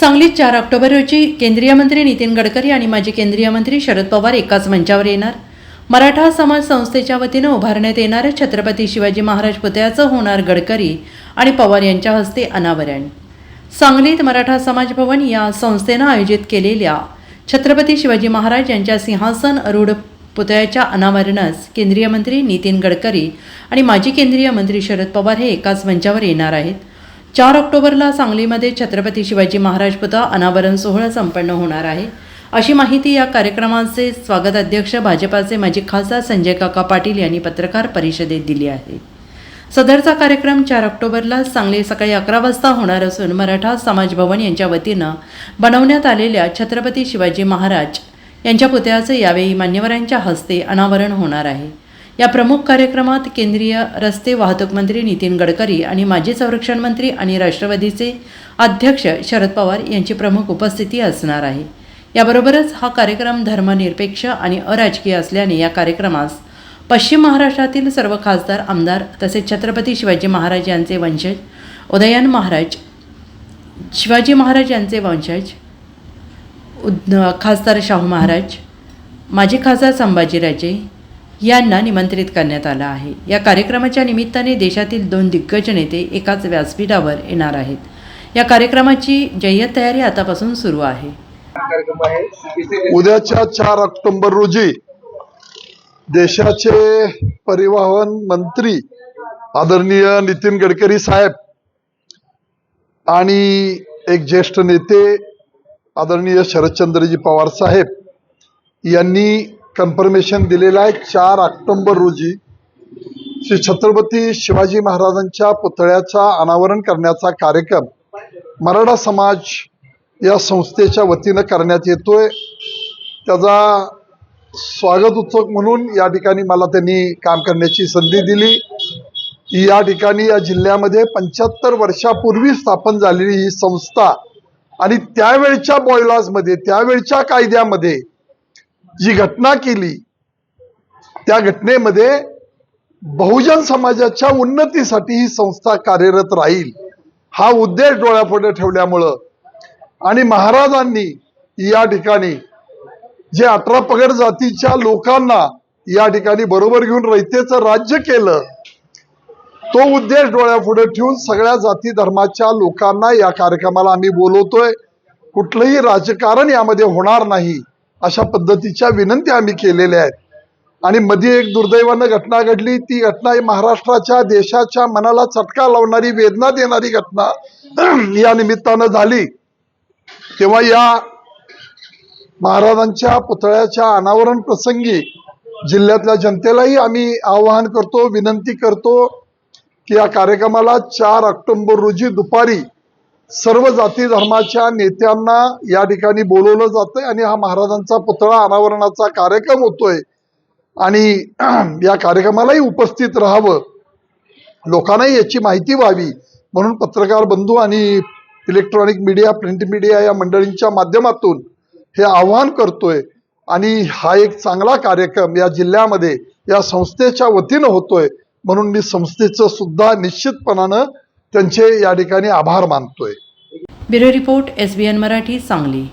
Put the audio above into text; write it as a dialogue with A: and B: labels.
A: सांगलीत चार ऑक्टोबर रोजी केंद्रीय मंत्री नितीन गडकरी आणि माजी केंद्रीय मंत्री शरद पवार एकाच मंचावर येणार. मराठा समाज संस्थेच्या वतीनं उभारण्यात येणाऱ्या छत्रपती शिवाजी महाराज पुतळ्याचं होणार गडकरी आणि पवार यांच्या हस्ते अनावरण. सांगलीत मराठा समाज भवन या संस्थेनं आयोजित केलेल्या छत्रपती शिवाजी महाराज यांच्या सिंहासन रूढ पुतळ्याच्या अनावरणास केंद्रीय मंत्री नितीन गडकरी आणि माजी केंद्रीय मंत्री शरद पवार हे एकाच मंचावर येणार आहेत. चार ऑक्टोबरला सांगलीमध्ये छत्रपती शिवाजी महाराज पुतळा अनावरण सोहळा संपन्न होणार आहे. अशी माहिती या कार्यक्रमाचे स्वागत अध्यक्ष भाजपाचे माजी खासदार संजय काका पाटील यांनी पत्रकार परिषदेत दिली आहे. सदरचा कार्यक्रम चार ऑक्टोबरला सांगली सकाळी अकरा वाजता होणार असून मराठा समाज भवन यांच्या वतीनं बनवण्यात आलेल्या छत्रपती शिवाजी महाराज यांच्या पुतळ्याचं यावेळी मान्यवरांच्या हस्ते अनावरण होणार आहे. या प्रमुख कार्यक्रमात केंद्रीय रस्ते वाहतूक मंत्री नितीन गडकरी आणि माजी संरक्षण मंत्री आणि राष्ट्रवादीचे अध्यक्ष शरद पवार यांची प्रमुख उपस्थिती असणार आहे. याबरोबरच हा कार्यक्रम धर्मनिरपेक्ष आणि अराजकीय असल्याने या कार्यक्रमास पश्चिम महाराष्ट्रातील सर्व खासदार आमदार तसेच छत्रपती शिवाजी महाराज यांचे वंशज उदयन महाराज शिवाजी महाराज यांचे वंशज उद खासदार शाहू महाराज माजी खासदार संभाजीराजे यांना निमंत्रित करण्यात आलं आहे. या कार्यक्रमाच्या निमित्ताने देशातील दोन दिग्गज नेते एकाच व्यासपीठावर येणार आहेत. या कार्यक्रमाची जय्यत तयारी आतापासून सुरू आहे.
B: उद्याच्या चार ऑक्टोबर रोजी देशाचे परिवहन मंत्री आदरणीय नितीन गडकरी साहेब आणि एक ज्येष्ठ नेते आदरणीय शरदचंद्रजी पवार साहेब यांनी कन्फर्मेशन दिलेलं आहे. चार ऑक्टोंबर रोजी श्री छत्रपती शिवाजी महाराजांच्या पुतळ्याचा अनावरण करण्याचा कार्यक्रम मराठा समाज या संस्थेच्या वतीनं करण्यात येतोय. त्याचा स्वागत उत्सव म्हणून या ठिकाणी मला त्यांनी काम करण्याची संधी दिली. या ठिकाणी या जिल्ह्यामध्ये पंच्याहत्तर वर्षापूर्वी स्थापन झालेली ही संस्था आणि त्यावेळच्या बॉयलाजमध्ये त्यावेळच्या कायद्यामध्ये जी घटना केली त्या घटनेमध्ये बहुजन समाजाच्या उन्नतीसाठी ही संस्था कार्यरत राहील हा उद्देश डोळ्यापुढे ठेवल्यामुळं. आणि महाराजांनी या ठिकाणी जे अठरा पगड जातीच्या लोकांना या ठिकाणी बरोबर घेऊन रयतेचं राज्य केलं तो उद्देश डोळ्यापुढे ठेवून सगळ्या जाती धर्माच्या लोकांना या कार्यक्रमाला आम्ही बोलवतोय. कुठलंही राजकारण यामध्ये होणार नाही. अशा पद्धतीच्या विनंती आम्ही केलेल्या आहेत. आणि मध्ये एक दुर्दैवानं घटना घडली. ती घटना ही महाराष्ट्राच्या देशाच्या मनाला चटका लावणारी वेदना देणारी घटना या निमित्तानं झाली. तेव्हा या महाराजांच्या पुतळ्याच्या अनावरण प्रसंगी जिल्ह्यातल्या जनतेलाही आम्ही आवाहन करतो विनंती करतो की या कार्यक्रमाला चार ऑक्टोबर रोजी दुपारी सर्व जाती धर्माच्या नेत्यांना या ठिकाणी बोलवलं जातंय आणि हा महाराजांचा पुतळा अनावरणाचा कार्यक्रम होतोय. आणि या कार्यक्रमालाही उपस्थित राहावं. लोकांनाही याची माहिती व्हावी. म्हणून पत्रकार बंधू आणि इलेक्ट्रॉनिक मीडिया प्रिंट मीडिया या मंडळींच्या माध्यमातून हे आव्हान करतोय. आणि हा एक चांगला कार्यक्रम या जिल्ह्यामध्ये या संस्थेच्या वतीनं होतोय. म्हणून मी संस्थेचं सुद्धा निश्चितपणानं त्यांचे या ठिकाणी आभार मानतोय.
A: Bureau report S B N Marathi Sangli.